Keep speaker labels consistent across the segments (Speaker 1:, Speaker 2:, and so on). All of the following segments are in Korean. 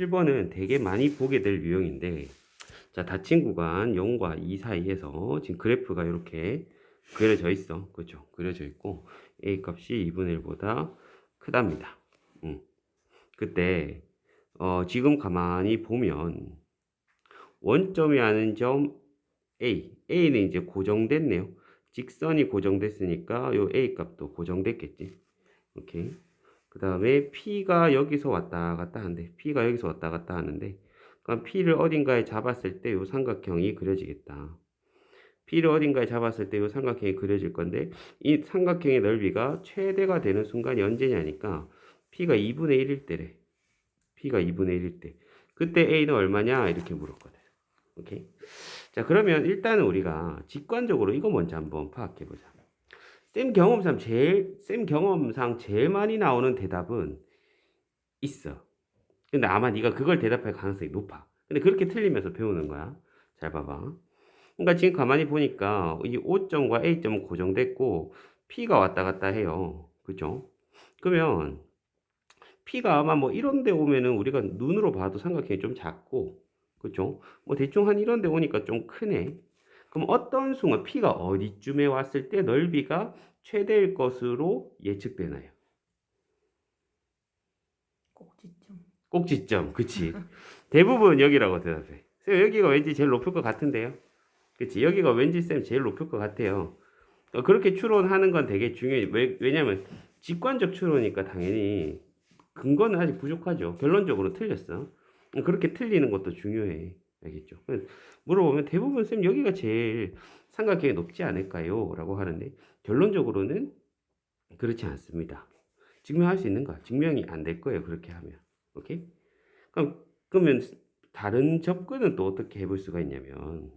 Speaker 1: 7번은 되게 많이 보게 될 유형인데 자 닫힌 구간 0과 2 사이에서 지금 그래프가 이렇게 그려져 있어. 그죠? 그려져 있고 a 값이 2분의 1보다 크답니다. 음. 그때 어, 지금 가만히 보면 원점이 하는 점 a a는 이제 고정됐네요. 직선이 고정됐으니까 요 a 값도 고정됐겠지. 오케이 그 다음에 P가 여기서 왔다 갔다 하는데 P가 여기서 왔다 갔다 하는데 그럼 P를 어딘가에 잡았을 때 이 삼각형이 그려지겠다. P를 어딘가에 잡았을 때 이 삼각형이 그려질 건데 이 삼각형의 넓이가 최대가 되는 순간이 언제냐니까 P가 2분의 1일 때래. P가 2분의 1일 때. 그때 A는 얼마냐 이렇게 물었거든. 오케이. 자 그러면 일단은 우리가 직관적으로 이거 먼저 한번 파악해 보자. 쌤 경험상 제일 쌤 경험상 제일 많이 나오는 대답은 있어. 근데 아마 네가 그걸 대답할 가능성이 높아. 근데 그렇게 틀리면서 배우는 거야. 잘 봐봐. 그러니까 지금 가만히 보니까 이 O점과 A점은 고정됐고 P가 왔다 갔다 해요. 그죠? 그러면 P가 아마 뭐 이런 데 오면은 우리가 눈으로 봐도 삼각형이 좀 작고 그죠? 뭐 대충 한 이런 데 오니까 좀 크네. 그럼 어떤 순간 P가 어디쯤에 왔을 때 넓이가 최대일 것으로 예측되나요?
Speaker 2: 꼭지점.
Speaker 1: 꼭지점, 그치? 대부분 여기라고 대답해. 쌤 여기가 왠지 제일 높을 것 같은데요? 그치? 여기가 왠지 쌤 제일 높을 것 같아요. 어, 그렇게 추론하는 건 되게 중요해. 왜, 왜냐면 직관적 추론이니까 당연히 근거는 아직 부족하죠. 결론적으로 틀렸어. 그렇게 틀리는 것도 중요해. 알겠죠? 물어보면 대부분 쌤 여기가 제일 삼각형이 높지 않을까요? 라고 하는데 결론적으로는 그렇지 않습니다. 증명할 수 있는가? 증명이 안 될 거예요. 그렇게 하면. 오케이? 그럼 그러면 다른 접근은 또 어떻게 해볼 수가 있냐면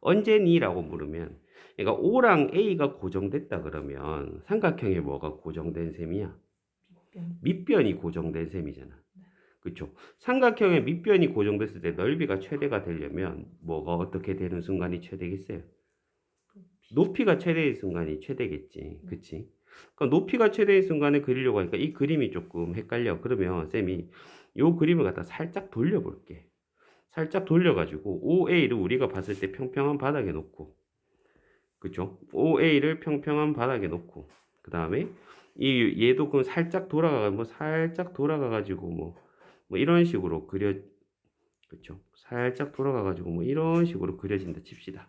Speaker 1: 언제니 라고 물으면 그러니까 O랑 A가 고정됐다 그러면 삼각형에 뭐가 고정된 셈이야?
Speaker 2: 밑변.
Speaker 1: 밑변이 고정된 셈이잖아. 그쵸? 삼각형의 밑변이 고정됐을 때 넓이가 최대가 되려면 뭐가 어떻게 되는 순간이 최대겠어요? 높이가 최대의 순간이 최대겠지. 그치? 그러니까 높이가 최대의 순간을 그리려고 하니까 이 그림이 조금 헷갈려. 그러면 쌤이 요 그림을 갖다 살짝 돌려볼게. 살짝 돌려가지고 OA를 우리가 봤을 때 평평한 바닥에 놓고 그쵸? OA를 평평한 바닥에 놓고 그 다음에 이 얘도 그럼 살짝 돌아가 뭐 살짝 돌아가 가지고 뭐 뭐 이런 식으로 그려 그쵸? 살짝 돌아가 가지고 뭐 이런 식으로 그려진다 칩시다.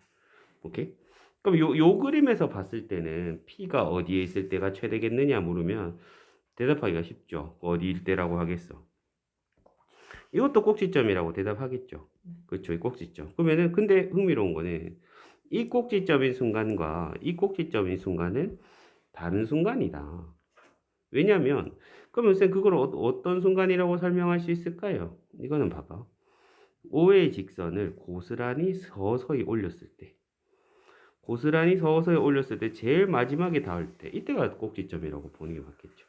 Speaker 1: 오케이? 그럼 요, 요 그림에서 봤을 때는 P가 어디에 있을 때가 최대겠느냐 물으면 대답하기가 쉽죠. 어디일 때라고 하겠어. 이것도 꼭지점이라고 대답하겠죠. 그렇죠. 이 꼭지점. 그러면은 근데 흥미로운 거는 이 꼭지점인 순간과 이 꼭지점인 순간은 다른 순간이다. 왜냐면 그러면 쌤 그걸 어, 어떤 순간이라고 설명할 수 있을까요? 이거는 봐봐. O의 직선을 고스란히 서서히 올렸을 때 고스란히 서서히 올렸을 때 제일 마지막에 닿을 때 이때가 꼭지점이라고 보는 게 맞겠죠.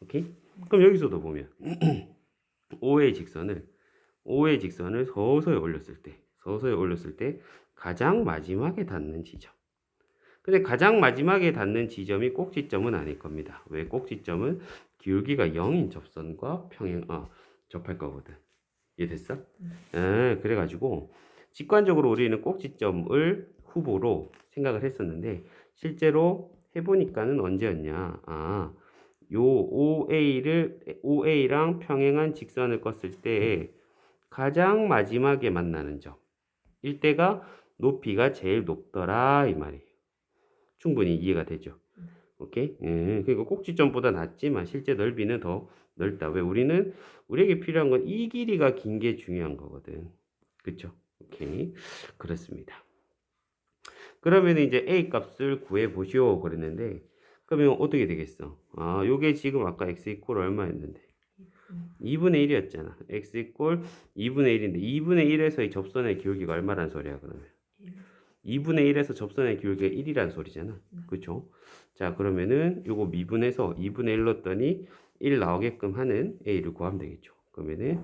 Speaker 1: 오케이? 그럼 여기서도 보면 O의 직선을 O의 직선을 서서히 올렸을 때 서서히 올렸을 때 가장 마지막에 닿는 지점. 근데 가장 마지막에 닿는 지점이 꼭지점은 아닐 겁니다. 왜 꼭지점은 기울기가 0인 접선과 평행 아 접할 거거든. 이해됐어? 아, 그래가지고 직관적으로 우리는 꼭지점을 후보로 생각을 했었는데 실제로 해보니까는 언제였냐? 아, 요 OA를 OA랑 평행한 직선을 껐을 때 가장 마지막에 만나는 점 일대가 높이가 제일 높더라 이 말이에요. 충분히 이해가 되죠. 오케이? 예, 그리고 꼭지점보다 낮지만 실제 넓이는 더 넓다. 왜 우리는 우리에게 필요한 건 이 길이가 긴 게 중요한 거거든. 그쵸? 오케이. 그렇습니다. 그러면 이제 a 값을 구해 보시오 그랬는데 그러면 어떻게 되겠어? 아, 요게 지금 아까 x 이퀄 얼마였는데? 2분의 1이었잖아. x 이퀄 2분의 1인데 2분의 1에서 이 접선의 기울기가 얼마란 소리야 그러면? 2분의 1에서 접선의 기울기가 1이란 소리잖아. 그쵸? 자, 그러면은 요거 미분해서 2분의 1 넣었더니 1 나오게끔 하는 a를 구하면 되겠죠. 그러면은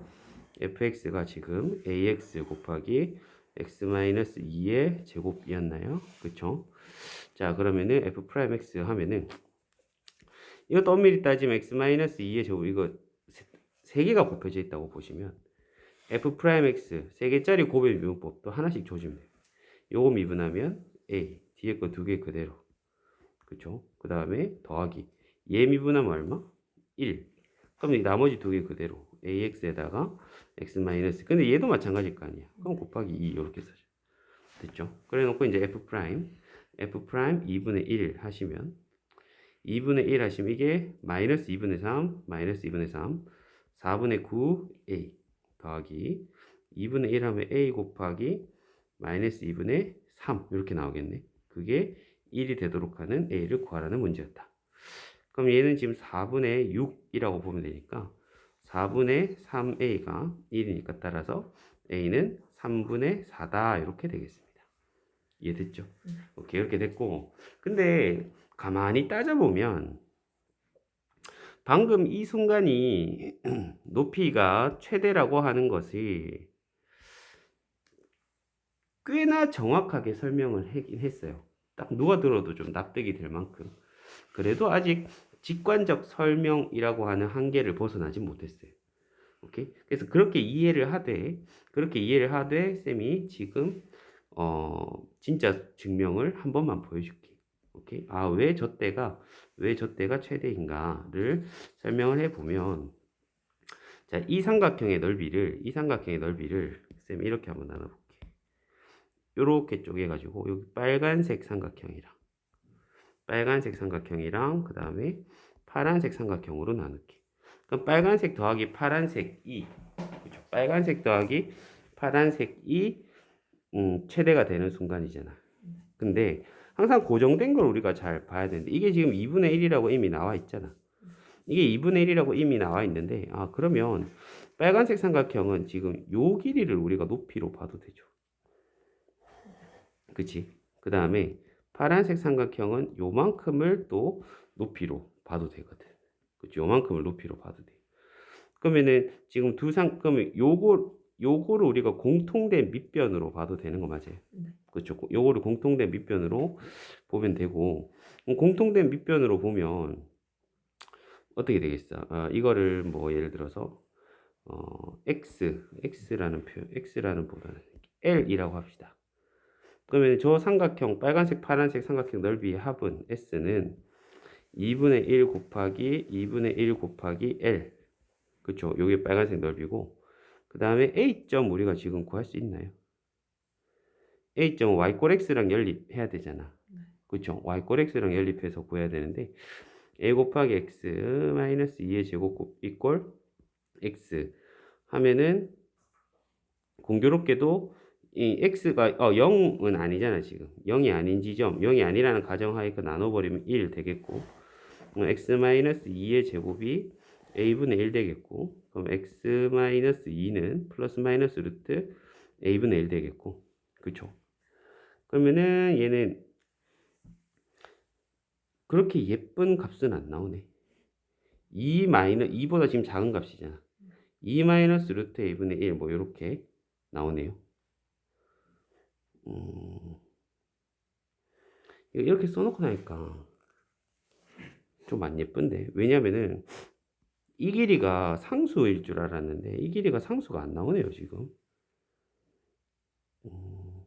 Speaker 1: fx가 지금 ax 곱하기 x-2의 제곱이었나요? 그쵸? 자, 그러면은 f'x 하면은 이것도 엄밀히 따지면 x-2의 제곱 이거 세- 세 개가 곱해져 있다고 보시면 f 프라임 x 세 개짜리 곱의 미분법도 하나씩 돼요. 요거 미분하면 a 뒤에 거 두 개 그대로. 그쵸? 그 다음에 더하기. 얘 미분하면 얼마? 1 그럼 이 나머지 두 개 그대로. Ax에다가 x 마이너스. 근데 얘도 마찬가지일 거 아니야. 그럼 곱하기 2 이렇게 써줘. 됐죠? 그래 놓고 이제 f 프라임. F 프라임 2분의 1 하시면 2분의 1 하시면 이게 마이너스 2분의 3 마이너스 2분의 3 4분의 9 a 더하기 2분의 1 하면 a 곱하기 마이너스 2분의 3 이렇게 나오겠네 그게 1이 되도록 하는 a를 구하라는 문제였다 그럼 얘는 지금 4분의 6이라고 보면 되니까 4분의 3a가 1이니까 따라서 a는 3분의 4다 이렇게 되겠습니다 이해됐죠?
Speaker 2: 네.
Speaker 1: 오케이 이렇게 됐고 근데 가만히 따져보면 방금 이 순간이 높이가 최대라고 하는 것이 꽤나 정확하게 설명을 하긴 했어요. 딱 누가 들어도 좀 납득이 될 만큼. 그래도 아직 직관적 설명이라고 하는 한계를 벗어나지 못했어요. 오케이? 그래서 그렇게 이해를 하되, 그렇게 이해를 하되, 쌤이 지금, 어, 진짜 증명을 한 번만 보여줄게. 오케이? 아, 왜 저 때가, 왜 저 때가 최대인가를 설명을 해보면, 자, 이 삼각형의 넓이를, 이 삼각형의 넓이를, 쌤 이렇게 한번 나눠볼게. 요 렇게 쪼개가지고, 여기 빨간색 삼각형이랑, 빨간색 삼각형이랑, 그 다음에 파란색 삼각형으로 나눌게. 그럼 빨간색 더하기 파란색이, 그죠? 빨간색 더하기 파란색이, 음, 최대가 되는 순간이잖아. 근데 항상 고정된 걸 우리가 잘 봐야 되는데, 이게 지금 2분의 1이라고 이미 나와 있잖아. 이게 2분의 1이라고 이미 나와 있는데, 아, 그러면 빨간색 삼각형은 지금 요 길이를 우리가 높이로 봐도 되죠. 그치? 그 다음에 파란색 삼각형은 요만큼을 또 높이로 봐도 되거든. 그치? 요만큼을 높이로 봐도 돼. 그러면은 지금 두 상, 그러면 요거, 요거를 우리가 공통된 밑변으로 봐도 되는 거 맞아요?
Speaker 2: 네.
Speaker 1: 그쵸? 요거를 공통된 밑변으로 보면 되고, 공통된 밑변으로 보면 어떻게 되겠어? 아, 이거를 뭐 예를 들어서 어, x, x라는 표, x라는 보다는 l이라고 합시다. 그러면 저 삼각형 빨간색 파란색 삼각형 넓이의 합은 s는 2분의 1 곱하기 2분의 1 곱하기 l 그쵸 요게 빨간색 넓이고 그 다음에 a점 우리가 지금 구할 수 있나요? a점 y꼴 x랑 연립해야 되잖아
Speaker 2: 네.
Speaker 1: 그쵸 y꼴 x랑 연립해서 구해야 되는데 a 곱하기 x 마이너스 2의 제곱 이꼴 x 하면은 공교롭게도 이 x가 어 0은 아니잖아 지금. 0이 아닌 지점 0이 아니라는 가정하에 그 나눠버리면 1 되겠고 x 마이너스 2의 제곱이 a분의 1 되겠고 그럼 x 마이너스 2는 플러스 마이너스 루트 a분의 1 되겠고 그쵸? 그러면은 얘는 그렇게 예쁜 값은 안 나오네. 2 마이너 2보다 지금 작은 값이잖아. 2 마이너스 루트 a분의 1 뭐 이렇게 나오네요 음, 이렇게 써놓고 나니까 좀 안 예쁜데? 왜냐면은 이 길이가 상수일 줄 알았는데 이 길이가 상수가 안 나오네요 지금. 음,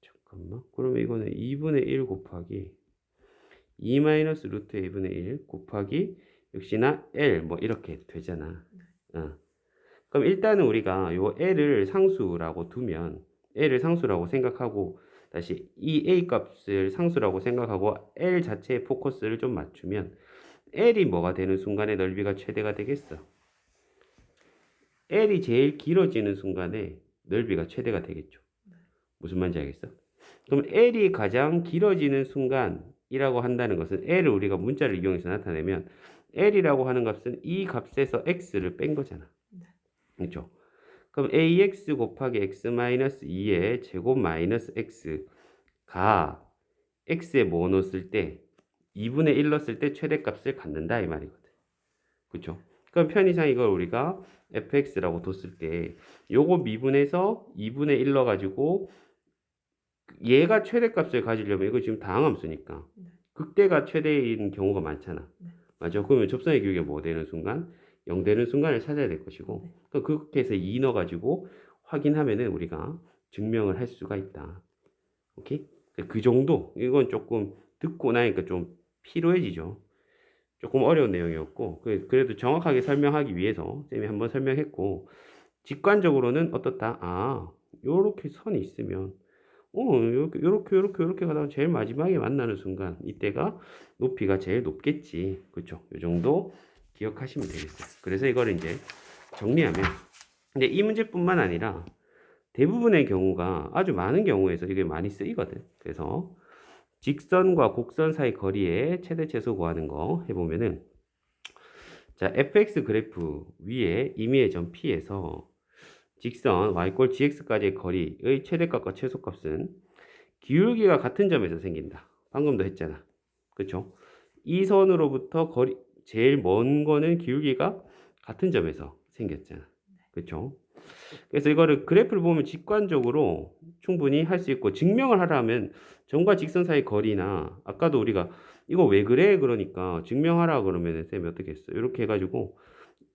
Speaker 1: 잠깐만. 그러면 이거는 2분의 1 곱하기 2 마이너스 루트 a분의 1 곱하기 역시나 L 뭐 이렇게 되잖아. 어. 그럼 일단은 우리가 요 L을 상수라고 두면 L을 상수라고 생각하고 다시 이 A 값을 상수라고 생각하고 L 자체의 포커스를 좀 맞추면 L이 뭐가 되는 순간에 넓이가 최대가 되겠어. L이 제일 길어지는 순간에 넓이가 최대가 되겠죠. 무슨 말인지 알겠어? 그럼 L이 가장 길어지는 순간이라고 한다는 것은 L을 우리가 문자를 이용해서 나타내면 L이라고 하는 값은 이 값에서 x를 뺀 거잖아.
Speaker 2: 네.
Speaker 1: 그렇죠? 그럼 ax 곱하기 x 마이너스 2의 제곱 마이너스 x가 x에 뭐 넣었을 때 2분의 1 넣었을 때 최대값을 갖는다 이 말이거든. 그렇죠? 그럼 편의상 이걸 우리가 fx라고 뒀을 때 요거 미분해서 2분의 1 넣어가지고 얘가 최대값을 가지려면 이거 지금 다항함수니까
Speaker 2: 네.
Speaker 1: 극대가 최대인 경우가 많잖아.
Speaker 2: 네.
Speaker 1: 맞죠? 그러면 접선의 기울기 뭐 되는 순간? 0 되는 순간을 찾아야 될 것이고
Speaker 2: 네.
Speaker 1: 그 극대에서 2 넣어가지고 확인하면은 우리가 증명을 할 수가 있다. 오케이? 그 정도 이건 조금 듣고 나니까 좀 피로해지죠. 조금 어려운 내용이었고 그- 그래도 정확하게 설명하기 위해서 쌤이 한번 설명했고 직관적으로는 어떻다? 아 요렇게 선이 있으면 어 요렇게 요렇게 요렇게 요렇게 가다가 제일 마지막에 만나는 순간 이때가 높이가 제일 높겠지 그렇죠? 요 정도 기억하시면 되겠어요. 그래서 이거를 이제 정리하면 근데 이 문제뿐만 아니라 대부분의 경우가 아주 많은 경우에서 이게 많이 쓰이거든. 그래서 직선과 곡선 사이 거리의 최대 최소 구하는 거 해보면은 자 fx 그래프 위에 임의의 점 p에서 직선 y 꼴 gx까지의 거리의 최대값과 최소값은 기울기가 같은 점에서 생긴다. 방금도 했잖아. 그쵸? 이 선으로부터 거리 제일 먼 거는 기울기가 같은 점에서 생겼잖아. 그쵸? 그래서 이거를 그래프를 보면 직관적으로 충분히 할 수 있고 증명을 하려면 점과 직선 사이 거리나 아까도 우리가 이거 왜 그래 그러니까 증명하라 그러면 쌤이 어떻게 했어 이렇게 해가지고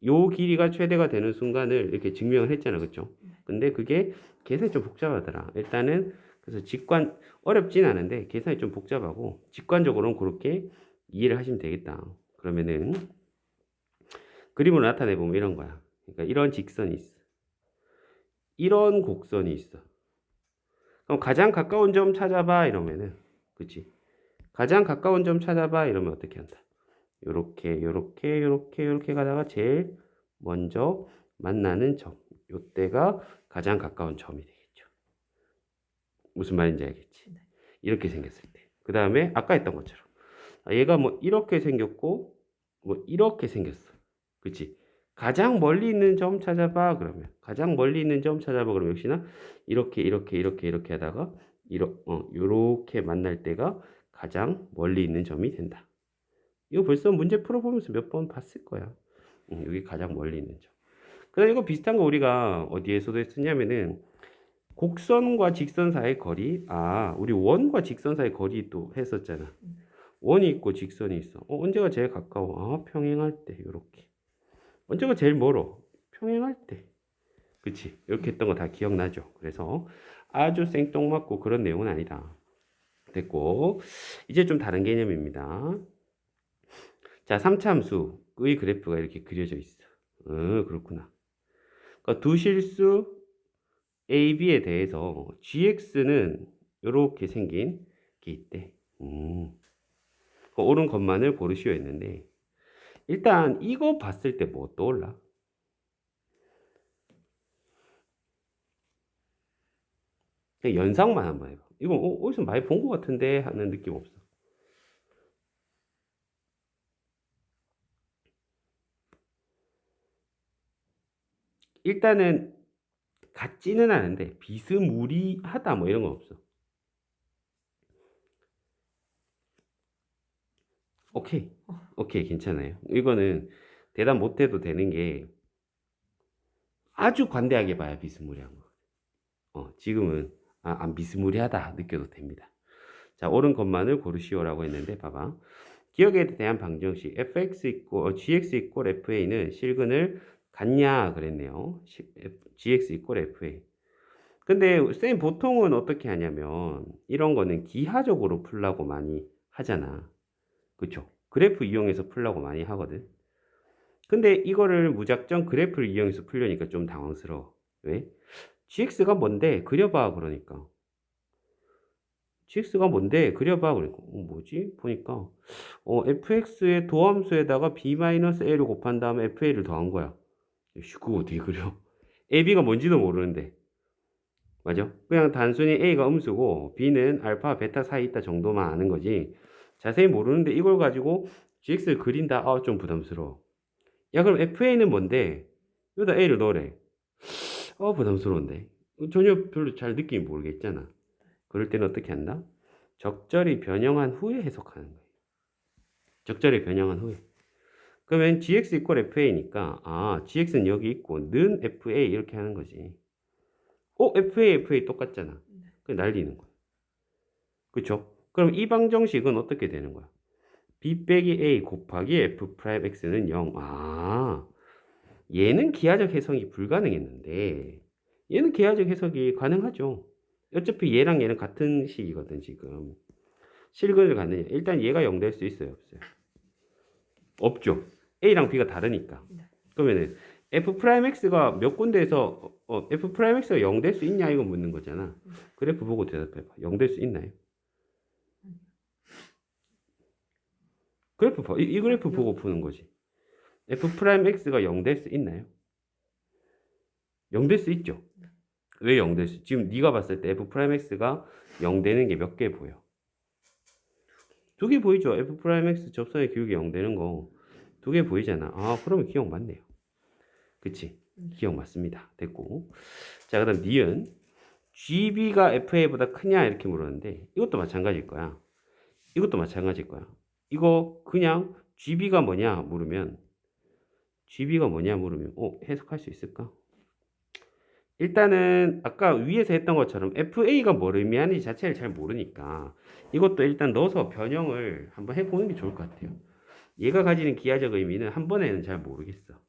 Speaker 1: 요 길이가 최대가 되는 순간을 이렇게 증명을 했잖아 그쵸 근데 그게 계산이 좀 복잡하더라 일단은 그래서 직관 어렵진 않은데 계산이 좀 복잡하고 직관적으로는 그렇게 이해를 하시면 되겠다 그러면은 그림으로 나타내 보면 이런 거야 그러니까 이런 직선이 있어 이런 곡선이 있어. 그럼 가장 가까운 점 찾아봐 이러면은 그치? 가장 가까운 점 찾아봐 이러면 어떻게 한다? 요렇게 요렇게 요렇게 요렇게 가다가 제일 먼저 만나는 점 요때가 가장 가까운 점이 되겠죠. 무슨 말인지 알겠지?
Speaker 2: 네.
Speaker 1: 이렇게 생겼을 때. 그 다음에 아까 했던 것처럼 아, 얘가 뭐 이렇게 생겼고 뭐 이렇게 생겼어. 그치? 가장 멀리 있는 점 찾아봐 그러면 가장 멀리 있는 점 찾아봐 그러면 역시나 이렇게 이렇게 이렇게 이렇게 하다가 이러, 어, 요렇게 만날 때가 가장 멀리 있는 점이 된다. 이거 벌써 문제 풀어보면서 몇 번 봤을 거야. 음, 여기 가장 멀리 있는 점. 그 다음 이거 비슷한 거 우리가 어디에서도 했었냐면은 곡선과 직선 사이의 거리. 아, 우리 원과 직선 사이의 거리 또 했었잖아. 원이 있고 직선이 있어. 어, 언제가 제일 가까워? 아, 평행할 때 요렇게. 언제가 제일 멀어? 평행할 때. 그치? 이렇게 했던 거 다 기억나죠? 그래서 아주 생뚱맞고 그런 내용은 아니다. 됐고, 이제 좀 다른 개념입니다. 자, 3참수의 그래프가 이렇게 그려져 있어. 어, 그렇구나. 그러니까 두 실수 A, B에 대해서 GX는 이렇게 생긴 게 있대. 음. 그 옳은 것만을 고르시오 했는데, 일단 이거 봤을 때 뭐 떠올라? 연상만 한번 해봐. 이거 어, 어디서 많이 본 것 같은데 하는 느낌 없어. 일단은 같지는 않은데 비스무리하다 뭐 이런 건 없어. 오케이. 오케이, 괜찮아요. 이거는 대답 못 해도 되는 게 아주 관대하게 봐야 비스무리한 거. 어, 지금은 아, 안 비스무리하다 느껴도 됩니다. 자, 옳은 것만을 고르시오라고 했는데 봐봐. 기억에 대한 방정식 fx 있고 어, gx 있고 fa는 실근을 같냐 그랬네요. gx 있고 fa. 근데 쌤 보통은 어떻게 하냐면 이런 거는 기하적으로 풀라고 많이 하잖아. 그쵸? 그래프 이용해서 풀라고 많이 하거든. 근데 이거를 무작정 그래프를 이용해서 풀려니까 좀 당황스러워. 왜? gx가 뭔데? 그려봐. 그러니까. gx가 뭔데? 그려봐. 그러니까. 어, 뭐지? 보니까, 어, fx의 도함수에다가 b-a를 곱한 다음에 fa를 더한 거야. 슈, 그거 어떻게 그려? ab가 뭔지도 모르는데. 맞아? 그냥 단순히 a가 음수고 b는 알파, 베타 사이 있다 정도만 아는 거지. 자세히 모르는데 이걸 가지고 gx를 그린다? 아, 좀 부담스러워. 야, 그럼 fa는 뭔데? 여기다 a를 넣으래. 어, 부담스러운데. 전혀 별로 잘 느낌이 모르겠잖아. 그럴 때는 어떻게 한다? 적절히 변형한 후에 해석하는 거예요. 적절히 변형한 후에. 그러면 gx 이퀄 fa니까, 아, gx는 여기 있고, 는 fa 이렇게 하는 거지. 어, fa, fa 똑같잖아. 그 날리는 거야. 그쵸? 그럼 이 방정식은 어떻게 되는 거야? b 빼기 a 곱하기 f 프라임 x는 0. 아, 얘는 기하적 해석이 불가능했는데 얘는 기하적 해석이 가능하죠. 어차피 얘랑 얘는 같은 식이거든 지금. 실근을 갖느냐? 일단 얘가 0 될 수 있어요, 없어요? 없죠. A랑 b가 다르니까.
Speaker 2: 네.
Speaker 1: 그러면은 f 프라임 x가 몇 군데에서 어, f 프라임 x가 0 될 수 있냐 이거 묻는 거잖아. 그래프 보고 대답해 봐. 0 될 수 있나요? 그래프 봐. 이, 이 그래프 보고 푸는 거지. f 프라임 x가 0 될 수 있나요? 0 될 수 있죠. 왜0 될 수? 지금 네가 봤을 때 f 프라임 x가 0 되는 게 몇 개 보여? 두 개 보이죠. f 프라임 x 접선의 기울기 0 되는 거 두 개 보이잖아. 아, 그러면 기억 맞네요. 그치? 기억 맞습니다. 됐고. 자, 그 다음 니은 GB가 FA보다 크냐 이렇게 물었는데 이것도 마찬가지일 거야. 이것도 마찬가지일 거야. 이거 그냥 GB가 뭐냐 물으면 GB가 뭐냐 물으면 어, 해석할 수 있을까? 일단은 아까 위에서 했던 것처럼 FA가 뭘 의미하는지 자체를 잘 모르니까 이것도 일단 넣어서 변형을 한번 해보는 게 좋을 것 같아요. 얘가 가지는 기하적 의미는 한 번에는 잘 모르겠어.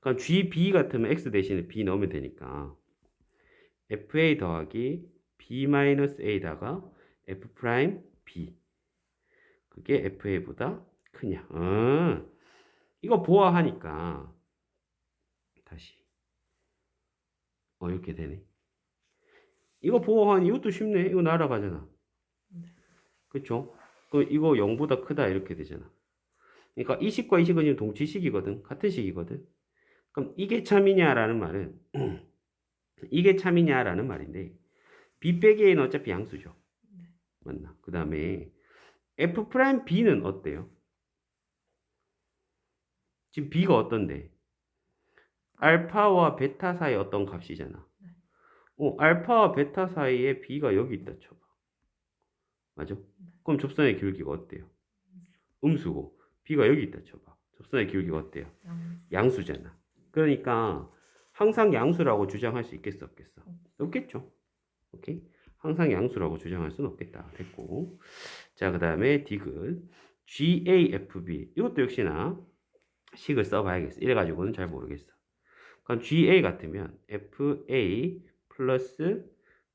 Speaker 1: 그럼 GB 같으면 X 대신에 B 넣으면 되니까 FA 더하기 B 마이너스 A다가 F 프라임 B 그게 FA보다 크냐? 어, 이거 보아하니까 다시 어 이렇게 되네. 이거 보아하니 이것도 쉽네. 이거 날아가잖아. 그쵸? 그 이거 0보다 크다 이렇게 되잖아. 그러니까 이 식과 이 식은 지금 동치식이거든. 같은 식이거든. 그럼 이게 참이냐라는 말은 이게 참이냐라는 말인데 b 빼기 a는 어차피 양수죠. 맞나? 그 다음에 f 프라임 b는 어때요? 지금 b가 어떤데? 알파와 베타 사이 어떤 값이잖아. 어, 알파와 베타 사이에 b가 여기 있다 쳐봐. 맞아? 그럼 접선의 기울기가 어때요? 음수고 b가 여기 있다 쳐봐. 접선의 기울기가 어때요?
Speaker 2: 양
Speaker 1: 양수 잖아. 그러니까 항상 양수라고 주장할 수 있겠어 없겠어? 없겠죠. 오케이? 항상 양수라고 주장할 수는 없겠다. 됐고. 자, 그 다음에 디귿 GAFB 이것도 역시나 식을 써봐야겠어. 이래가지고는 잘 모르겠어. 그럼 GA 같으면 FA 플러스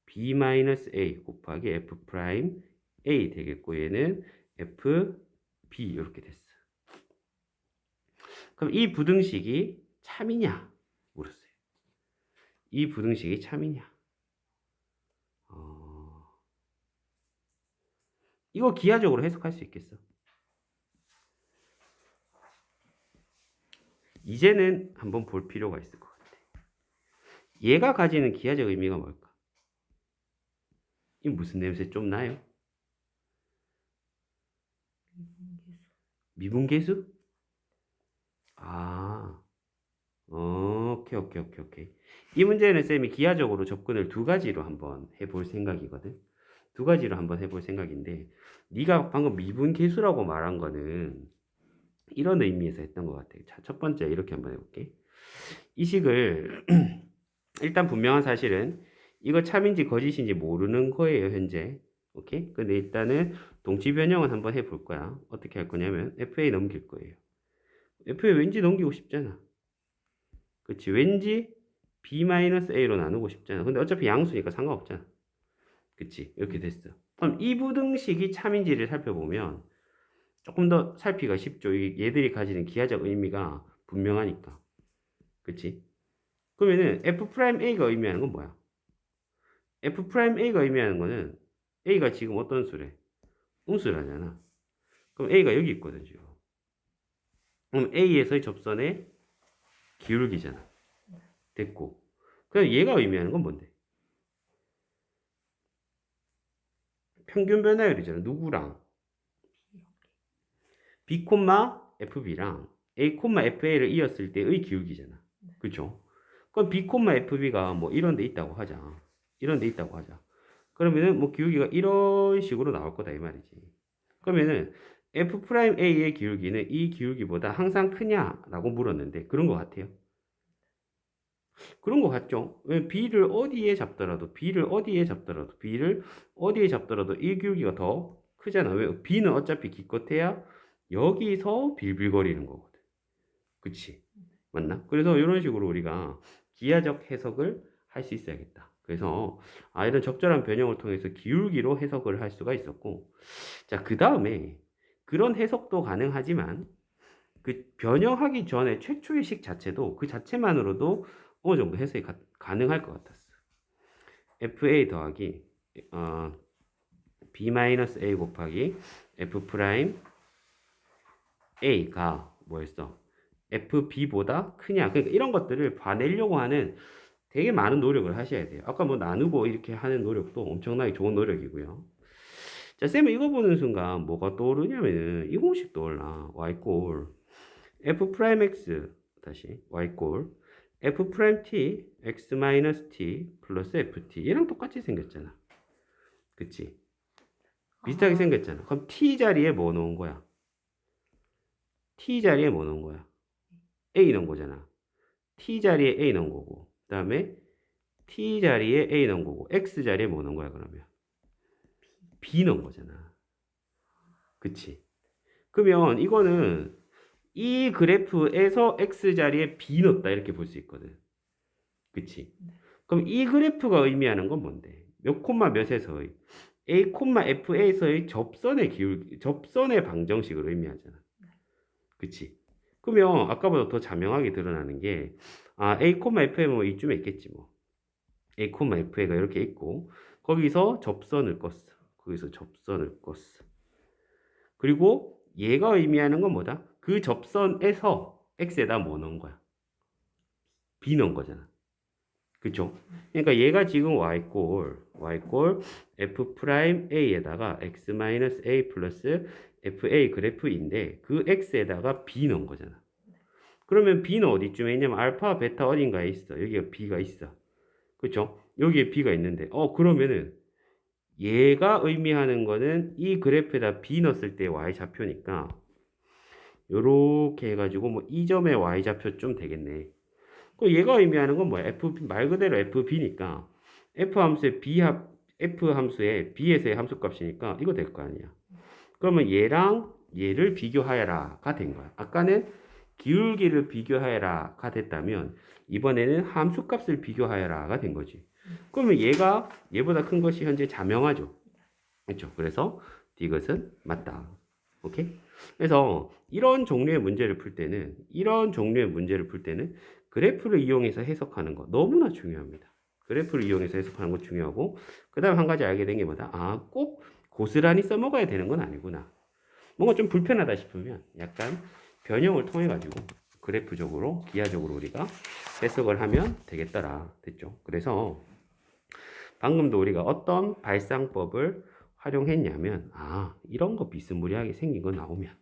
Speaker 1: B 마이너스 A 곱하기 F 프라임 A 되겠고 얘는 FB 이렇게 됐어. 그럼 이 부등식이 참이냐? 물었어요. 이 부등식이 참이냐? 어... 이거 기하적으로 해석할 수 있겠어? 이제는 한번 볼 필요가 있을 것 같아. 얘가 가지는 기하적 의미가 뭘까? 이 무슨 냄새 좀 나요? 미분계수? 아, 어, 오케이, 오케이, 오케이, 오케이. 이 문제는 쌤이 기하적으로 접근을 두 가지로 한번 해볼 생각이거든. 두 가지로 한번 해볼 생각인데, 네가 방금 미분 계수라고 말한 거는 이런 의미에서 했던 것 같아. 자, 첫 번째 이렇게 한번 해볼게. 이 식을 일단 분명한 사실은 이거 참인지 거짓인지 모르는 거예요, 현재. 오케이? 근데 일단은 동치 변형은 한번 해볼 거야. 어떻게 할 거냐면 FA 넘길 거예요. FA 왠지 넘기고 싶잖아. 그치? 왠지 B-A로 나누고 싶잖아. 근데 어차피 양수니까 상관없잖아. 그치? 이렇게 됐어. 그럼 이 부등식이 참인지를 살펴보면 조금 더 살피기가 쉽죠. 이 얘들이 가지는 기하적 의미가 분명하니까. 그치? 그러면은 F'A가 의미하는 건 뭐야? F'A가 의미하는 거는 A가 지금 어떤 수래? 음수라잖아. 그럼 A가 여기 있거든, 지금. 그럼 A에서의 접선의 기울기잖아. 됐고. 그럼 얘가 의미하는 건 뭔데? 평균 변화율이잖아. 누구랑? B, FB랑 A, FA를 이었을 때의 기울기잖아. 그쵸? 그럼 B, FB가 뭐 이런 데 있다고 하자. 이런 데 있다고 하자. 그러면은 뭐 기울기가 이런 식으로 나올 거다 이 말이지. 그러면은 F'A의 기울기는 이 기울기보다 항상 크냐라고 물었는데 그런 것 같아요. 그런 거 같죠? 왜 B를 어디에 잡더라도 B를 어디에 잡더라도 B를 어디에 잡더라도 1기울기가 더 크잖아. 왜? B는 어차피 기껏해야 여기서 빌빌거리는 거거든. 그치? 맞나? 그래서 이런 식으로 우리가 기하적 해석을 할 수 있어야겠다. 그래서 아 이런 적절한 변형을 통해서 기울기로 해석을 할 수가 있었고 자 그 다음에 그런 해석도 가능하지만 그 변형하기 전에 최초의 식 자체도 그 자체만으로도 어느 정도 해석이 가, 가능할 것 같았어. fa 더하기 어, b-a 곱하기 f 프라임 a가 뭐였어? fb보다 크냐? 그러니까 이런 것들을 봐내려고 하는 되게 많은 노력을 하셔야 돼요. 아까 뭐 나누고 이렇게 하는 노력도 엄청나게 좋은 노력이고요. 자, 쌤은 이거 보는 순간 뭐가 떠오르냐면은 이 공식 떠올라. y꼴 f 프라임 x 다시 y꼴 f 프라임 t x 마이너스 t 플러스 ft 얘랑 똑같이 생겼잖아. 그치? 비슷하게
Speaker 2: 아.
Speaker 1: 생겼잖아. 그럼 t 자리에 뭐 넣은 거야? t 자리에 뭐 넣은 거야? a 넣은 거잖아. t 자리에 a 넣은 거고. 그 다음에 t 자리에 a 넣은 거고. x 자리에 뭐 넣은 거야 그러면? B 넣은 거잖아. 그치? 그러면 이거는 이 그래프에서 x 자리에 b 넣었다 이렇게 볼 수 있거든. 그치? 그럼 이 그래프가 의미하는 건 뭔데? 몇 콤마 몇에서의 a 콤마 fa에서의 접선의 기울 접선의 방정식을 의미하잖아. 그치? 그러면 아까보다 더 자명하게 드러나는 게 아, a 콤마 f에 뭐 이쯤에 있겠지 뭐. a 콤마 fa가 이렇게 있고 거기서 접선을 껐어. 거기서 접선을 껐어. 그리고 얘가 의미하는 건 뭐다? 그 접선에서 x에다 뭐 넣은 거야? b 넣은 거잖아. 그쵸? 그러니까 얘가 지금 y꼴, y꼴 f 프라임 a에다가 x 마이너스 a 플러스 fa 그래프인데 그 x에다가 b 넣은 거잖아. 그러면 b는 어디쯤에 있냐면 알파, 베타 어딘가에 있어. 여기가 b가 있어. 그쵸? 여기에 b가 있는데 어 그러면은 얘가 의미하는 거는 이 그래프에다 b 넣었을 때 y 좌표니까 요렇게 해가지고 뭐 이 점의 y 좌표 좀 되겠네. 그 얘가 의미하는 건 뭐야? f 말 그대로 fb니까 f 함수의 b 합 f 함수의 b에서의 함수 값이니까 이거 될 거 아니야. 그러면 얘랑 얘를 비교하여라가 된 거야. 아까는 기울기를 비교하여라가 됐다면 이번에는 함수 값을 비교하여라가 된 거지. 그러면 얘가 얘보다 큰 것이 현재 자명하죠. 그렇죠. 그래서 이것은 맞다. 오케이? 그래서 이런 종류의 문제를 풀 때는 이런 종류의 문제를 풀 때는 그래프를 이용해서 해석하는 거 너무나 중요합니다. 그래프를 이용해서 해석하는 거 중요하고 그다음 한 가지 알게 된 게 뭐다? 아, 꼭 고스란히 써먹어야 되는 건 아니구나. 뭔가 좀 불편하다 싶으면 약간 변형을 통해 가지고 그래프적으로 기하적으로 우리가 해석을 하면 되겠더라. 됐죠? 그래서 방금도 우리가 어떤 발상법을 활용했냐면 아 이런 거 비스무리하게 생긴 거 나오면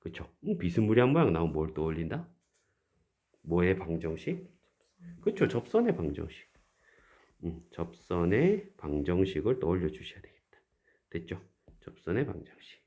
Speaker 1: 그쵸? 음, 비스무리한 모양 나오면 뭘 떠올린다? 뭐의 방정식? 그쵸 접선의 방정식 음, 접선의 방정식을 떠올려 주셔야 되겠다 됐죠? 접선의 방정식